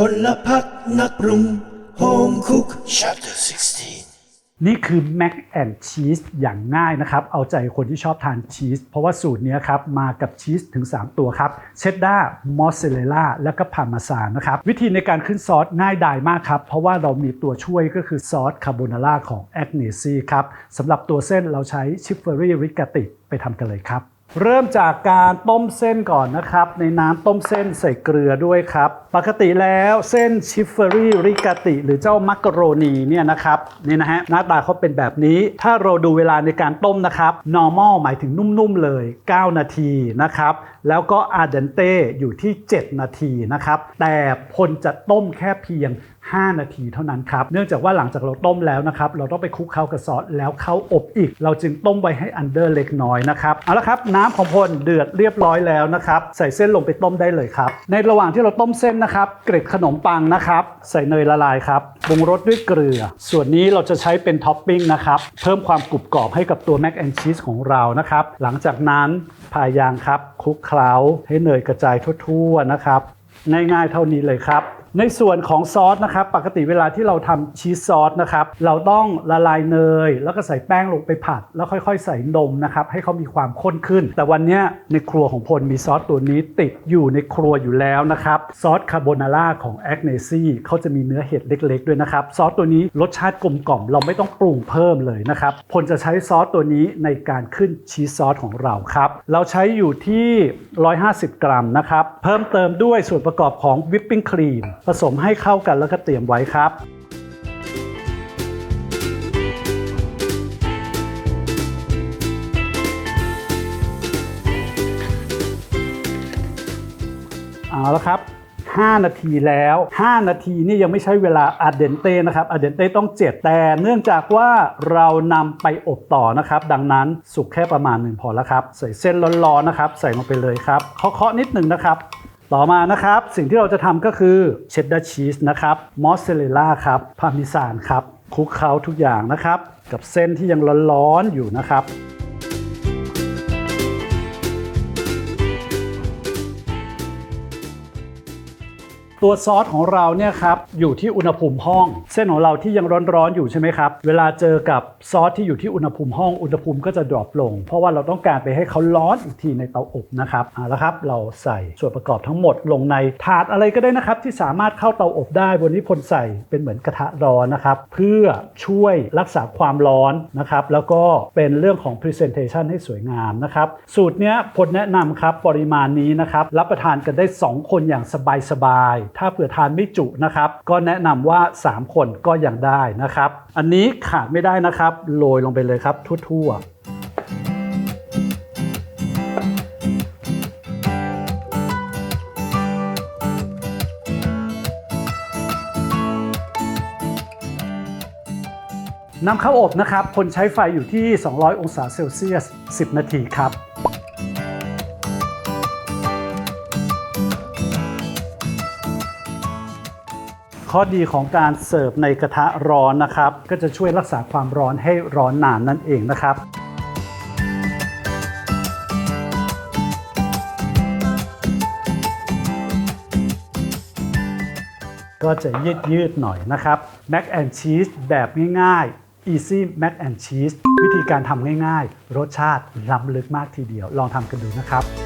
พลพักนักปรุง Home Cook Chapter 16 นี่คือแม็กแอนชีสอย่างง่ายนะครับ เอาใจคนที่ชอบทานชีส เพราะว่าสูตรนี้ครับ มากับชีสถึง 3 ตัวครับ เชดดาร์มอสซาเรลล่า และก็พาร์มาซานนะครับ วิธีในการขึ้นซอสง่ายดายมากครับ เพราะว่าเรามีตัวช่วยก็คือซอสคาโบนาร่าของแอ g เนซีครับสำหรับตัวเส้นเราใช้ชิฟเฟอรี่ริกาติไปทำกันเลยครับ เริ่มจากการต้มเส้นก่อนนะครับ ในน้ำต้มเส้นใส่เกลือด้วยครับ ปกติแล้วเส้นชิฟเฟอรี่ริกาติ หรือเจ้ามักกะโรนีเนี่ยนะครับนี่นะฮะหน้าตาเขาเป็นแบบนี้ ถ้าเราดูเวลาในการต้มนะครับ normal หมายถึงนุ่มๆเลย 9 นาทีนะครับ แล้วก็ a r d e n t e อยู่ที่ 7 นาทีนะครับ แต่พลจะต้มแค่เพียง 5 นาทีเท่านั้นครับ เนื่องจากว่าหลังจากเราต้มแล้วนะครับ เราต้องไปคลุกเคล้ากับซอสแล้วเข้าอบอีก เราจึงต้มไว้ให้อันเดอร์เล็กน้อยนะครับ เอาละครับ น้ำของพลเดือดเรียบร้อยแล้วนะครับ ใส่เส้นลงไปต้มได้เลยครับ ในระหว่างที่เราต้มเส้นนะครับ เกล็ดขนมปังนะครับ ใส่เนยละลายครับปรุงรสด้วยเกลือ ส่วนนี้เราจะใช้เป็นท็อปปิ้งนะครับ เพิ่มความกรุบกรอบให้กับตัวแม c แอนชีสของเรานะครับ หลังจากนั้นพายางครับคลุกเคล้าให้เนยกระจายทั่วๆนะครับ ง่ายๆเท่านี้เลยครับ ในส่วนของซอสนะครับ ปกติเวลาที่เราทำชีสซอสนะครับ เราต้องละลายเนย แล้วก็ใส่แป้งลงไปผัด แล้วค่อยๆ ใส่นมนะครับให้เขามีความข้นขึ้น แต่วันนี้ในครัวของพลมีซอสตัวนี้ติดอยู่ในครัวอยู่แล้วนะครับซอสคาโบนาร่าของแอ g เนซี่เขาจะมีเนื้อเห็ดเล็ก ๆ ด้วยนะครับ ซอสตัวนี้รสชาติกลมกล่อมเราไม่ต้องปรุงเพิ่มเลยนะครับพลจะใช้ซอสตัวนี้ในการขึ้นชีสซอสของเราครับเราใช้อยู่ที่ 150 กรัมนะครับเพิ่มเติมด้วยส่วนประกอบของวิปปิ้งครีมผสมให้เข้ากันแล้วก็เตรียมไว้ครับเอาละครับ5 นาทีแล้ว 5 นาทีนี่ยังไม่ใช่เวลาอาเดนเต้นะครับอาเดนเต้ต้อง 7 แต่เนื่องจากว่าเรานำไปอบต่อนะครับ ดังนั้นสุกแค่ประมาณหนึ่งพอแล้วครับ ใส่เส้นร้อนๆนะครับ ใส่ลงไปเลยครับเคาะๆนิดหนึ่งนะครับ ต่อมานะครับ สิ่งที่เราจะทำก็คือเชดดาร์ชีสนะครับมอสซาเรลล่าครับพาร์เมซานครับคลุกเคล้าทุกอย่างนะครับ กับเส้นที่ยังร้อนๆอยู่นะครับ ตัวซอสของเราเนี่ยครับอยู่ที่อุณหภูมิห้อง เส้นของเราที่ยังร้อนๆอยู่ใช่ไหมครับ เวลาเจอกับ ซอสที่อยู่ที่อุณหภูมิห้องอุณหภูมิก็จะดรอปลง เพราะว่าเราต้องการไปให้เขาร้อนอีกทีในเตาอบนะครับเอาละครับ เราใส่ส่วนประกอบทั้งหมดลงในถาดอะไรก็ได้นะครับ ที่สามารถเข้าเตาอบได้บนนี้พลใส่เป็นเหมือนกระทะร้อนนะครับ เพื่อช่วยรักษาความร้อนนะครับ แล้วก็เป็นเรื่องของ Presentation ให้สวยงามนะครับ สูตรเนี้ยพลแนะนำครับปริมาณนี้นะครับ รับประทานกันได้ 2 คนอย่างสบายๆถ้าเผื่อทานไม่จุนะครับ ก็แนะนำว่า 3 คนก็ยังได้นะครับ อันนี้ขาดไม่ได้นะครับโรยลงไปเลยครับ ทั่วๆนำข้าวอบนะครับ คนใช้ไฟอยู่ที่ 200 องศาเซลเซียส 10 นาทีครับ ข้อดีของการเสิร์ฟในกระทะร้อนนะครับ ก็จะช่วยรักษาความร้อนให้ร้อนนานนั่นเองนะครับก็จะยืดยืดหน่อยนะครับแม็กแอนชีสแบบง่ายๆ Easy Mac and Cheese วิธีการทำง่ายๆ รสชาติล้ำลึกมากทีเดียว ลองทำกันดูนะครับ